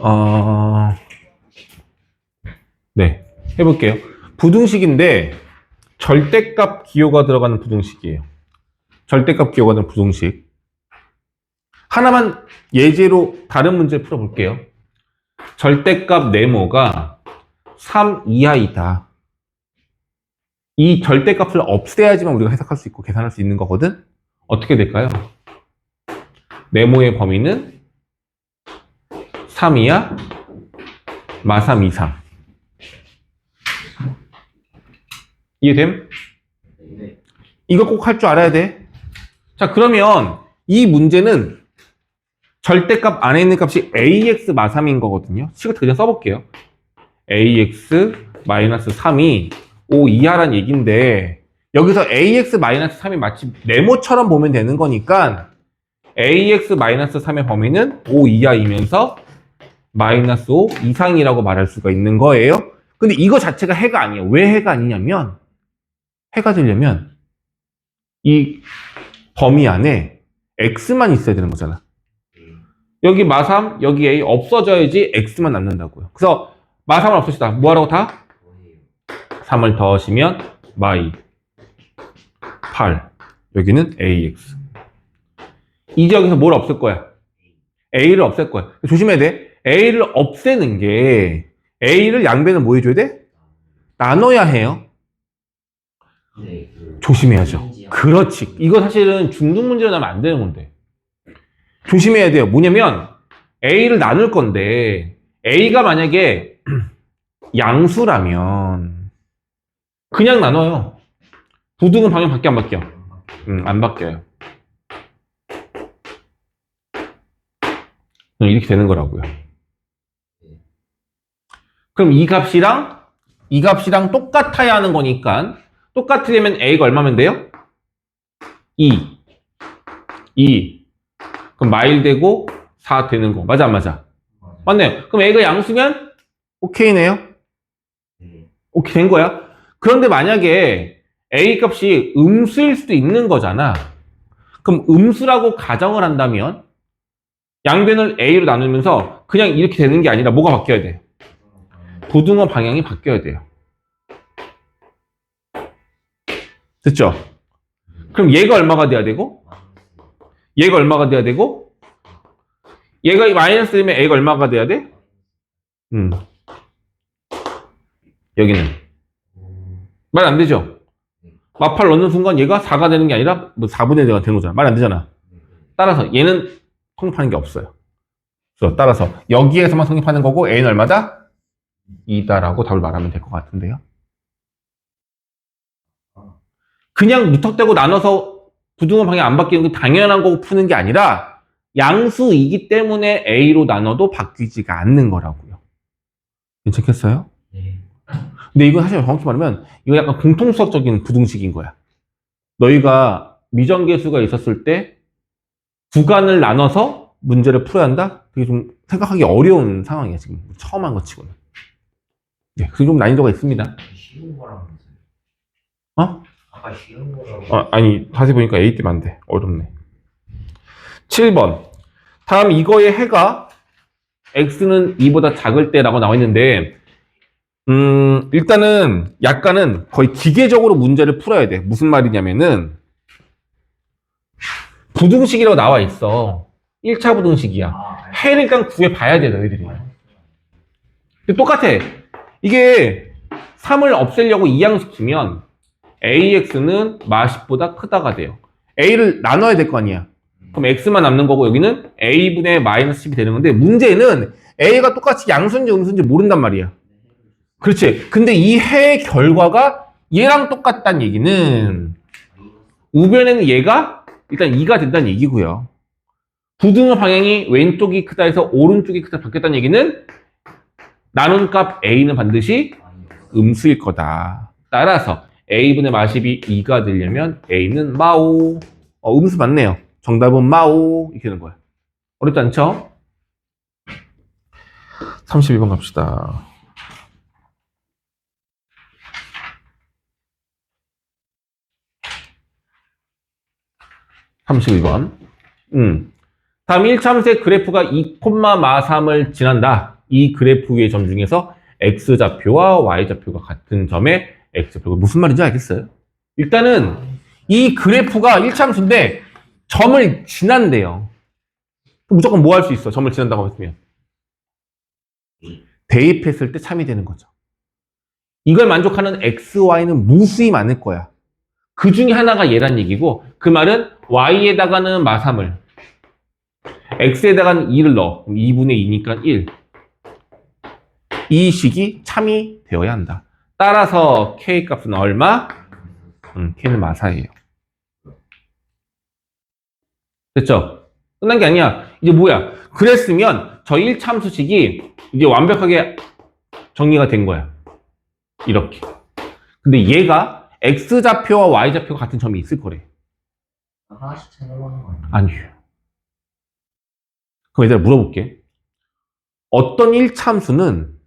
어, 네, 해볼게요. 부등식인데 절대값 기호가 들어가는 부등식이에요. 절대값 기호가 들어가는 부등식. 하나만 예제로 다른 문제 풀어볼게요. 절대값 네모가 3 이하이다. 이 절대값을 없애야지만 우리가 해석할 수 있고 계산할 수 있는 거거든? 어떻게 될까요? 네모의 범위는 3 이하, 마3 이상. 이해됨? 네. 이거 꼭 할 줄 알아야 돼. 자, 그러면 이 문제는 절대값 안에 있는 값이 ax 마3인 거거든요. 시그트 그냥 써볼게요. ax 마이너스 3이 5 이하란 얘기인데 여기서 ax 마이너스 3이 마치 네모처럼 보면 되는 거니까 ax 마이너스 3의 범위는 5 이하이면서 마이너스 5 이상이라고 말할 수가 있는 거예요. 근데 이거 자체가 해가 아니에요. 왜 해가 아니냐면 해가 되려면 이 범위 안에 x만 있어야 되는 거잖아. 여기 마3, 여기 a 없어져야지 x만 남는다고요. 그래서 마3을 없애시다. 뭐하라고 다? 3을 더하시면 마이 8 여기는 ax 이 지역에서 뭘 없앨 거야? a를 없앨 거야. 조심해야 돼. A를 없애는 게 a를 양변을 뭐 해줘야 돼? 나눠야 해요. 네. 그 조심해야죠. 그렇지. 이거 사실은 중등 문제로 나면 안 되는 건데. 조심해야 돼요. 뭐냐면 A를 나눌 건데 A가 만약에 양수라면 그냥 나눠요. 부등은 방향 바뀌어 안 바뀌어? 음, 안 바뀌어요. 그냥 이렇게 되는 거라고요. 그럼 이 값이랑 이 값이랑 똑같아야 하는 거니까 똑같으려면 A가 얼마면 돼요? 2. 2. 그럼 마일 되고 4 되는 거. 맞아, 안 맞아? 맞네요. 그럼 A가 양수면 오케이네요. 네. 오케이 된 거야. 그런데 만약에 A 값이 음수일 수도 있는 거잖아. 그럼 음수라고 가정을 한다면 양변을 A로 나누면서 그냥 이렇게 되는 게 아니라 뭐가 바뀌어야 돼? 부등호 방향이 바뀌어야 돼요. 됐죠? 그럼 얘가 얼마가 돼야 되고? 얘가 얼마가 돼야 되고? 얘가 마이너스 되면 A가 얼마가 돼야 돼? 음. 여기는. 말 안 되죠? 마팔 넣는 순간 얘가 4가 되는 게 아니라 뭐 4분의 1가 되는 거잖아. 말 안 되잖아. 따라서 얘는 성립하는 게 없어요. 따라서 여기에서만 성립하는 거고 A는 얼마다? 2다라고 답을 말하면 될 것 같은데요. 그냥 무턱대고 나눠서 부등호 방향 안 바뀌는 게 당연한 거고 푸는 게 아니라 양수이기 때문에 A로 나눠도 바뀌지가 않는 거라고요. 괜찮겠어요? 네. 근데 이건 사실 정확히 말하면 이거 약간 공통수학적인 부등식인 거야. 너희가 미정계수가 있었을 때 구간을 나눠서 문제를 풀어야 한다? 그게 좀 생각하기 어려운 상황이야, 지금. 처음 한 것 치고는. 네, 그게 좀 난이도가 있습니다. 쉬운 거라면서요. 어? 아까 쉬운 거라고. 아, 아니, 자세히 보니까 A 때문에 안 돼. 어렵네. 7번. 다음 이거의 해가 x는 2보다 작을 때라고 나와 있는데, 음, 일단은 약간은 거의 기계적으로 문제를 풀어야 돼. 무슨 말이냐면은, 부등식이라고 나와 있어. 1차 부등식이야. 아, 해를 일단 구해 봐야 돼, 너희들이. 근데 똑같아. 이게 3을 없애려고 이항시키면 AX는 마10보다 크다가 돼요. A를 나눠야 될 거 아니야. 그럼 X만 남는 거고 여기는 A분의 마이너스 10이 되는 건데 문제는 A가 똑같이 양수인지 음수인지 모른단 말이야. 그렇지. 근데 이 해의 결과가 얘랑 똑같다는 얘기는 우변에는 얘가 일단 2가 된다는 얘기고요. 부등호 방향이 왼쪽이 크다 해서 오른쪽이 크다 바뀌었다는 얘기는 나눈 값 A는 반드시 음수일 거다. 따라서 A분의 마십이 2가 되려면 A는 마오. 어, 음수 맞네요. 정답은 마오. 이렇게 되는 거야. 어렵지 않죠? 32번 갑시다. 삼십이 번 음. 다음 1참수의 그래프가 2,마삼을 지난다. 이 그래프 위의 점 중에서 x좌표와 y좌표가 같은 점의 x좌표가 무슨 말인지 알겠어요? 일단은 이 그래프가 1참수인데 점을 지난대요. 무조건 뭐 할 수 있어? 점을 지난다고 했으면. 대입했을 때 참이 되는 거죠. 이걸 만족하는 x, y는 무수히 많을 거야. 그 중에 하나가 얘란 얘기고 그 말은 y에다가는 마삼을 x에다가는 2를 넣어. 그럼 2분의 2니까 1. 이 식이 참이 되어야 한다. 따라서 k 값은 얼마? 음, k는 마사예요. 됐죠? 끝난 게 아니야. 이제 뭐야? 그랬으면 저 1참수식이 이제 완벽하게 정리가 된 거야. 이렇게. 근데 얘가 x좌표와 y좌표가 같은 점이 있을 거래. 하나씩 찾아보는 거 아니야? 아니에요. 그럼 얘들아 물어볼게. 어떤 1참수는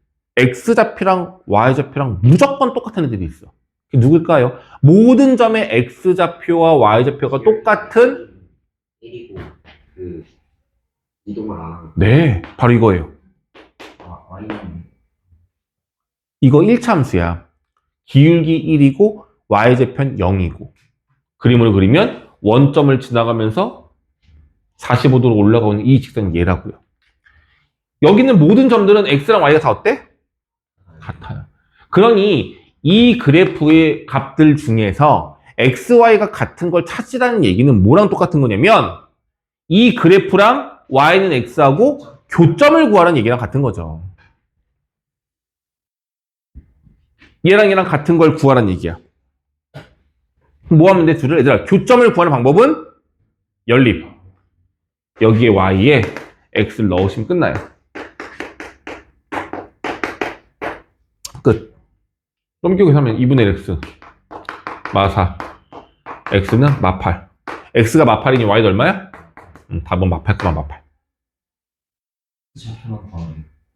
x좌표랑 y좌표랑 무조건 똑같은 애들이 있어. 그게 누굴까요? 모든 점의 x좌표와 y좌표가 똑같은 1이고 그 이동을 안 하는 네, 바로 이거예요. 거 Y는 이거 1참수야. 기울기 1이고 y좌표는 0이고 그림을 그리면 원점을 지나가면서 45도로 올라가는 이 직선이 얘라고요. 여기는 모든 점들은 x랑 y가 다 어때? 그러니 이 그래프의 값들 중에서 x, y가 같은 걸 찾으라는 얘기는 뭐랑 똑같은 거냐면 이 그래프랑 y는 x하고 교점을 구하라는 얘기랑 같은 거죠. 얘랑 얘랑 같은 걸 구하라는 얘기야. 뭐 하면 돼? 둘을 얘들아 교점을 구하는 방법은 연립. 여기에 y에 x를 넣으시면 끝나요. 끝. 넘기고 하면 2분의 x. 마사. X는 마팔. X가 마팔이니 y도 얼마야? 음, 답은 마팔 그만 마팔.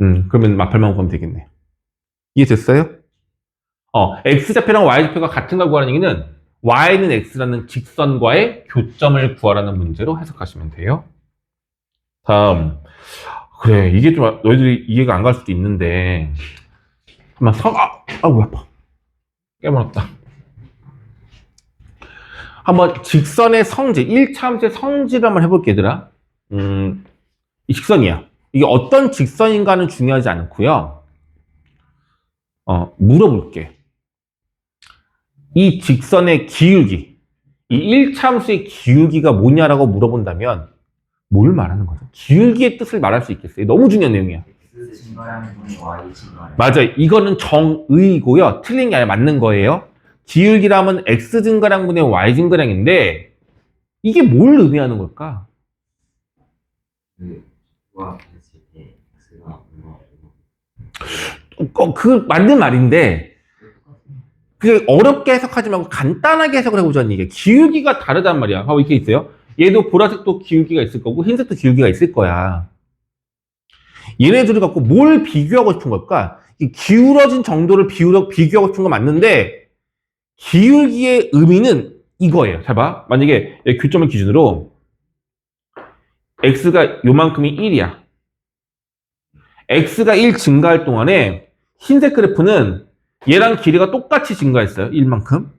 음, 그러면 마팔만 구하면 되겠네. 이해됐어요? 어, x좌표랑 y좌표가 같은 걸 구하는 얘기는 y는 x라는 직선과의 교점을 구하라는 문제로 해석하시면 돼요. 다음. 그래 이게 좀 너희들이 이해가 안 갈 수도 있는데. 한번 성, 아, 아우 아파 깨물었다. 한번 직선의 성질, 1차함수의 성질을 한번 해볼게, 얘들아. 음, 이 직선이야. 이게 어떤 직선인가는 중요하지 않고요. 어, 물어볼게. 이 직선의 기울기, 이 1차함수의 기울기가 뭐냐라고 물어본다면 뭘 말하는 거죠? 기울기의 뜻을 말할 수 있겠어요? 너무 중요한 내용이야. 맞아요. 이거는 정의고요. 틀린 게 아니라 맞는 거예요. 기울기라면 x 증가량분의 y 증가량인데 이게 뭘 의미하는 걸까? 어, 그 맞는 말인데 그 어렵게 해석하지 말고 간단하게 해석을 해보자는 얘기야. 기울기가 다르단 말이야. 봐봐 이렇게 있어요. 얘도 보라색도 기울기가 있을 거고 흰색도 기울기가 있을 거야. 얘네들을 갖고 뭘 비교하고 싶은 걸까? 이 기울어진 정도를 비교하고, 비교하고 싶은 건 맞는데 기울기의 의미는 이거예요. 잘 봐. 만약에 얘 교점을 기준으로 x가 요만큼이 1이야. x가 1 증가할 동안에 흰색 그래프는 얘랑 길이가 똑같이 증가했어요. 1만큼.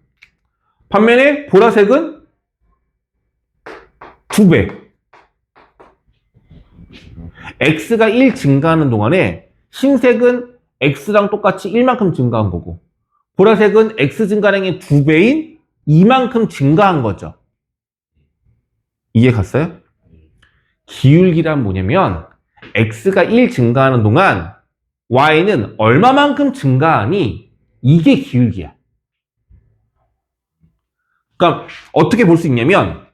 반면에 보라색은 2배. X가 1 증가하는 동안에 흰색은 x랑 똑같이 1만큼 증가한 거고 보라색은 x 증가량의 2배인 2만큼 증가한 거죠. 이해 갔어요? 기울기란 뭐냐면 x가 1 증가하는 동안 y는 얼마만큼 증가하니 이게 기울기야. 그러니까 어떻게 볼 수 있냐면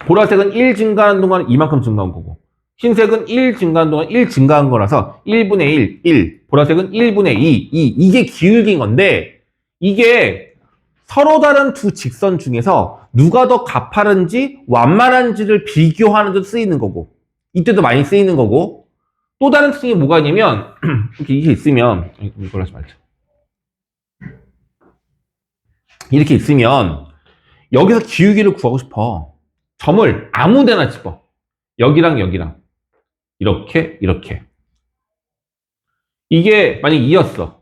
보라색은 1 증가하는 동안 이만큼 증가한 거고 흰색은 1 증가한 동안 1 증가한 거라서 1분의 1, 1. 보라색은 1분의 2, 2. 이게 기울기인 건데 이게 서로 다른 두 직선 중에서 누가 더 가파른지 완만한지를 비교하는 데 쓰이는 거고 이때도 많이 쓰이는 거고 또 다른 특징이 뭐가 있냐면 이렇게 이게 있으면 이걸 하지 말자 이렇게 있으면 여기서 기울기를 구하고 싶어 점을 아무 데나 집어 여기랑 여기랑 이렇게 이렇게. 이게 만약 2였어.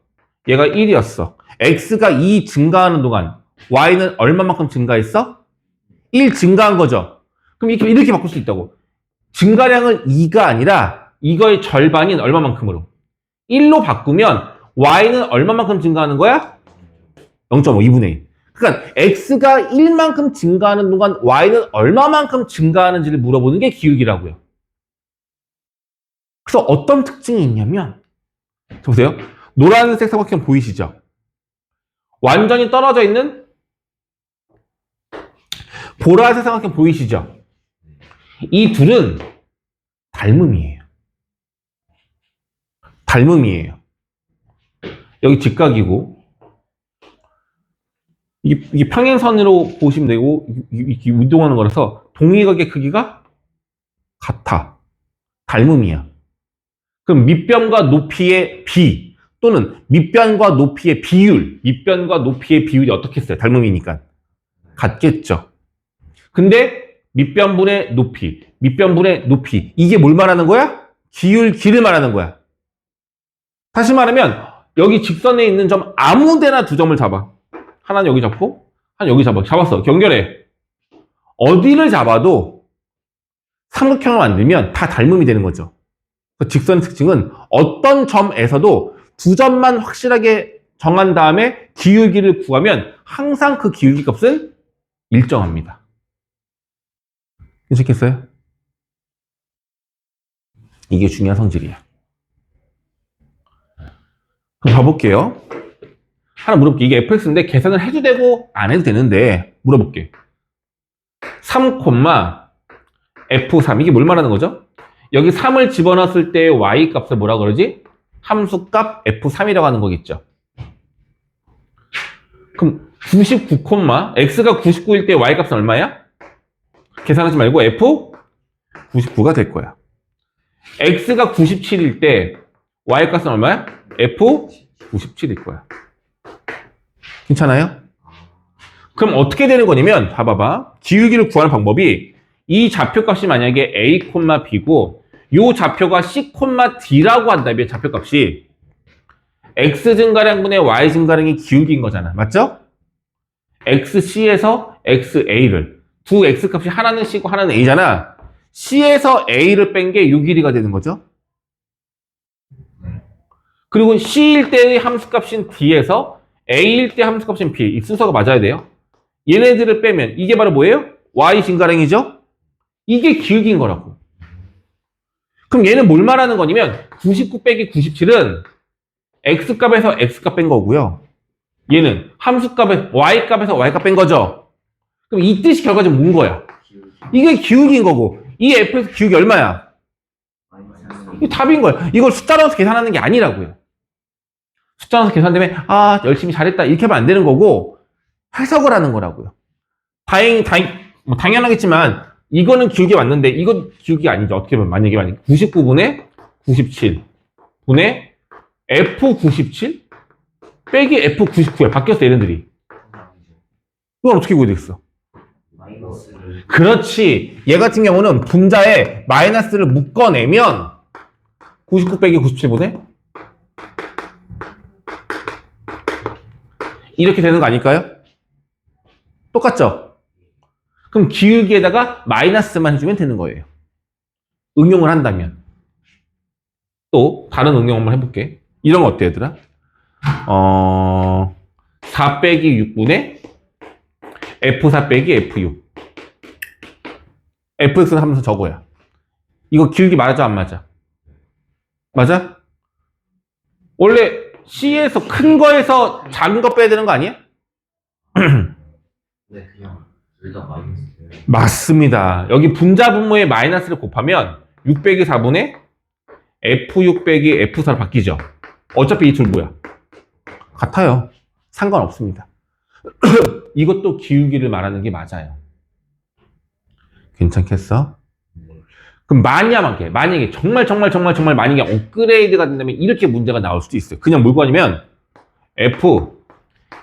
얘가 1이었어. X가 2 증가하는 동안 y는 얼마만큼 증가했어? 1 증가한 거죠. 그럼 이렇게, 이렇게 바꿀 수 있다고. 증가량은 2가 아니라 이거의 절반인 얼마만큼으로. 1로 바꾸면 y는 얼마만큼 증가하는 거야? 0.5 2분의 1 그러니까 x가 1만큼 증가하는 동안 y는 얼마만큼 증가하는지를 물어보는 게 기울기라고요. 그래서 어떤 특징이 있냐면 자, 보세요. 노란색 삼각형 보이시죠? 완전히 떨어져 있는 보라색 삼각형 보이시죠? 이 둘은 닮음이에요. 닮음이에요. 여기 직각이고 이게, 이게 평행선으로 보시면 되고 이- 이- 이 운동하는 거라서 동의각의 크기가 같아. 닮음이야. 그럼 밑변과 높이의 비 또는 밑변과 높이의 비율, 밑변과 높이의 비율이 어떻게 써요? 닮음이니까. 같겠죠. 근데 밑변분의 높이, 밑변분의 높이 이게 뭘 말하는 거야? 기울기를 말하는 거야. 다시 말하면 여기 직선에 있는 점 아무 데나 두 점을 잡아. 하나는 여기 잡고, 하나 여기 잡아. 잡았어. 경결해. 어디를 잡아도 삼각형을 만들면 다 닮음이 되는 거죠. 그 직선의 특징은 어떤 점에서도 두 점만 확실하게 정한 다음에 기울기를 구하면 항상 그 기울기 값은 일정합니다. 괜찮겠어요? 이게 중요한 성질이야. 그럼 봐볼게요. 하나 물어볼게. 이게 fx인데 계산을 해도 되고 안 해도 되는데 물어볼게. 3, f3 이게 뭘 말하는 거죠? 여기 3을 집어넣었을 때 y 값을 뭐라 그러지? 함수값 f3이라고 하는 거겠죠. 그럼 99, x가 99일 때 y 값은 얼마야? 계산하지 말고 f 99가 될 거야. x가 97일 때 y 값은 얼마야? f 97일 거야. 괜찮아요? 그럼 어떻게 되는 거냐면 봐봐봐. 기울기를 구하는 방법이 이 좌표값이 만약에 a, b고 요 좌표가 c, d라고 한다면 좌표값이 x 증가량분의 y 증가량이 기울기인 거잖아. 맞죠? xc에서 xa를 두 x값이 하나는 c고 하나는 a잖아. c에서 a를 뺀게요 길이가 되는 거죠. 그리고 c일 때의 함수값인 d에서 a일 때 함수값인 b 이 순서가 맞아야 돼요. 얘네들을 빼면 이게 바로 뭐예요? y 증가량이죠? 이게 기울기인 거라고. 그럼 얘는 뭘 말하는 거냐면 99 빼기 97은 x값에서 x값 뺀 거고요. 얘는 함수값에 y값에서 y값 뺀 거죠. 그럼 이 뜻이 결과적으로 뭔 거야? 이게 기울기인 거고 이 f에서 기울기 얼마야? 이 답인 거예요. 이걸 숫자로 넣어서 계산하는 게 아니라고요. 숫자로 넣어서 계산되면 아 열심히 잘했다 이렇게 하면 안 되는 거고 해석을 하는 거라고요. 다행 다행 뭐 당연하겠지만 이거는 기울기 맞는데 이건 기울기 아니죠. 어떻게 보면 만약에 만약에 99분의 97 분의 F97 빼기 F99야 바뀌었어 얘네들이. 이건 어떻게 구해되겠어? 그렇지. 얘 같은 경우는 분자에 마이너스를 묶어내면 99 빼기 97분의 이렇게 되는 거 아닐까요? 똑같죠? 그럼 기울기에다가 마이너스만 해주면 되는 거예요. 응용을 한다면. 또 다른 응용 한번 해볼게. 이런 거 어때 얘들아? 어... 4 빼기 6분의 F4 빼기 F6 fx는 하면서 저거야. 이거 기울기 맞아 안 맞아? 맞아? 원래 c에서 큰 거에서 작은 거 빼야 되는 거 아니야? 네 그냥 맞습니다. 여기 분자 분모에 마이너스를 곱하면 6 빼기 4분의 f6 빼기 f4로 바뀌죠. 어차피 이 둘 뭐야? 같아요. 상관없습니다. 이것도 기울기를 말하는 게 맞아요. 괜찮겠어? 그럼 만약에 만약에 정말 정말 정말 정말 만약에 업그레이드가 된다면 이렇게 문제가 나올 수도 있어요. 그냥 뭘 구하냐면 F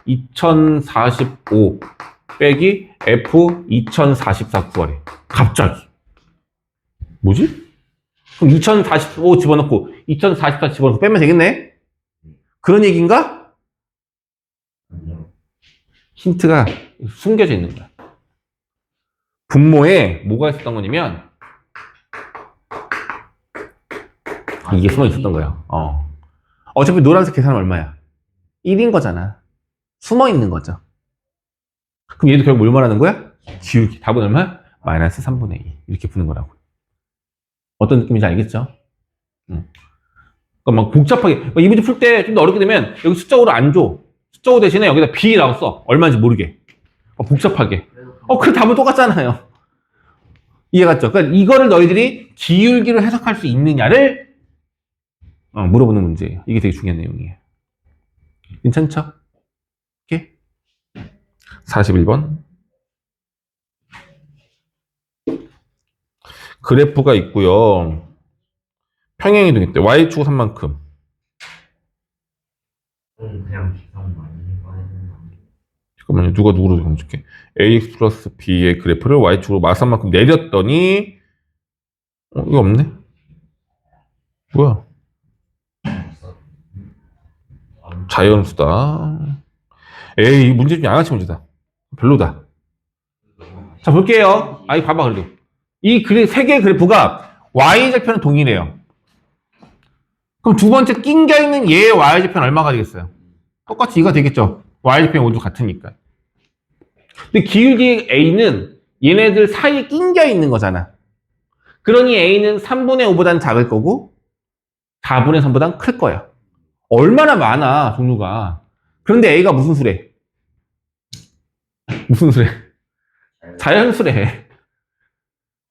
2045 빼기 F 2044 구하래. 갑자기. 뭐지? 그럼 2045 집어넣고 2044 집어넣고 빼면 되겠네? 그런 얘기인가? 힌트가 숨겨져 있는 거야. 분모에 뭐가 있었던 거냐면 이게 숨어 있었던 거예요. 어. 어차피 노란색 계산은 얼마야? 1인 거잖아. 숨어 있는 거죠. 그럼 얘도 결국 뭘 말하는 거야? 기울기. 답은 얼마? 마이너스 3분의 2. 이렇게 푸는 거라고. 어떤 느낌인지 알겠죠? 응. 그러니까 막 복잡하게, 막이 문제 풀 때 좀 더 어렵게 되면 여기 숫자 5를 안 줘. 숫자 5 대신에 여기다 B라고 써. 얼마인지 모르게. 어, 복잡하게. 어, 그 답은 똑같잖아요. 이해갔죠? 그러니까 이거를 너희들이 기울기로 해석할 수 있느냐를 어, 물어보는 문제예요. 이게 되게 중요한 내용이에요. 괜찮죠? 오케이? 41번. 그래프가 있고요. 평행이동 때 y축 3만큼. 음, 그냥? 잠깐만요. 누가 누구로 검색해? ax 플러스 b의 그래프를 y축으로 마산만큼 내렸더니 어, 이거 없네? 뭐야? 자연수다. 에이, 이 문제 좀 양아치 문제다. 별로다. 자, 볼게요. 아이, 봐봐, 그래도. 이 그래, 세 개의 그래프가 y절편은 동일해요. 그럼 두 번째 낑겨 있는 얘의 y절편 얼마가 되겠어요? 똑같이 이가 되겠죠. y절편 모두 같으니까. 근데 기울기 a는 얘네들 사이에 낑겨 있는 거잖아. 그러니 a는 3분의 5보다는 작을 거고 4분의 3보다는 클 거야. 얼마나 많아, 종류가. 그런데 a가 무슨 수래? 무슨 수래? 자연수래.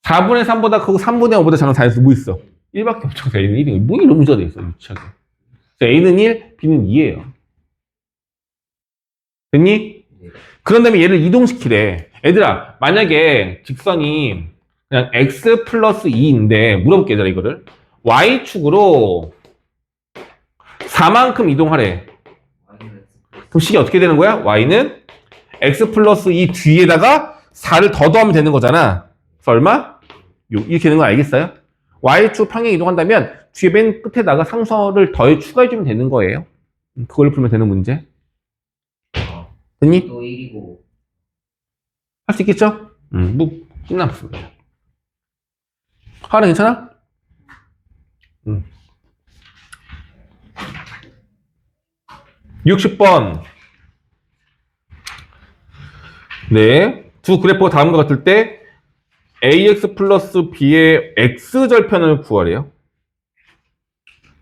4분의 3보다 크고 3분의 5보다 작은 자연수 뭐 있어? 1밖에 없죠. a는 1이 뭐 이런 문제가 돼 있어, 유치하게. a는 1, b는 2예요. 됐니? 네. 그런 다음에 얘를 이동시키래. 얘들아, 만약에 직선이 그냥 x 플러스 2인데, 물어볼게, 얘들아, 이거를. y축으로 4만큼 이동하래. 그럼 식이 어떻게 되는 거야? y는 x 플러스 2 뒤에다가 4를 더 더하면 되는 거잖아. 그래서 얼마? 요, 이렇게 되는 거 알겠어요? y축 평행 이동한다면 뒤에 맨 끝에다가 상수를 더해 추가해주면 되는 거예요. 음, 그걸로 풀면 되는 문제. 어, 됐니? 또 1이고 할 수 있겠죠? 음, 뭐, 끝났습니다. 하나 괜찮아? 음. 60번. 네. 두 그래프가 다음과 같을 때 ax 플러스 b의 x절편을 구하래요.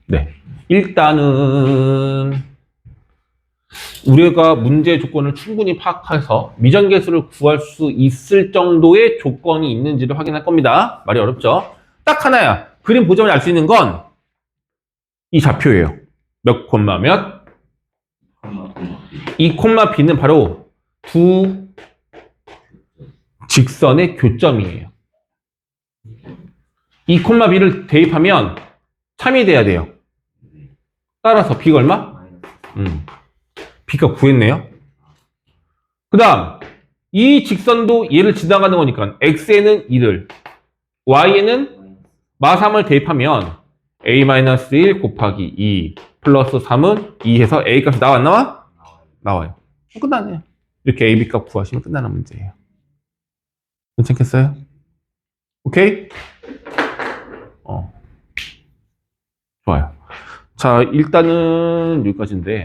네. 일단은 우리가 문제 조건을 충분히 파악해서 미정계수를 구할 수 있을 정도의 조건이 있는지를 확인할 겁니다. 말이 어렵죠? 딱 하나야. 그림 보자마자 알 수 있는 건 이 좌표예요. 몇 콤마 몇? 이 콤마 b는 바로 두 직선의 교점이에요. 이 콤마 b를 대입하면 참이 돼야 돼요. 따라서 b가 얼마? 음. B가 구했네요. 그 다음, 이 직선도 얘를 지나가는 거니까, X에는 1을, Y에는 마이너스 마3을 대입하면, A-1 곱하기 2 플러스 3은 2 해서 A 값이 나와, 안 나와? 나와요. 끝나네요. 이렇게 A, B 값 구하시면 끝나는 문제예요. 괜찮겠어요? 오케이? 어. 좋아요. 자, 일단은 여기까지인데,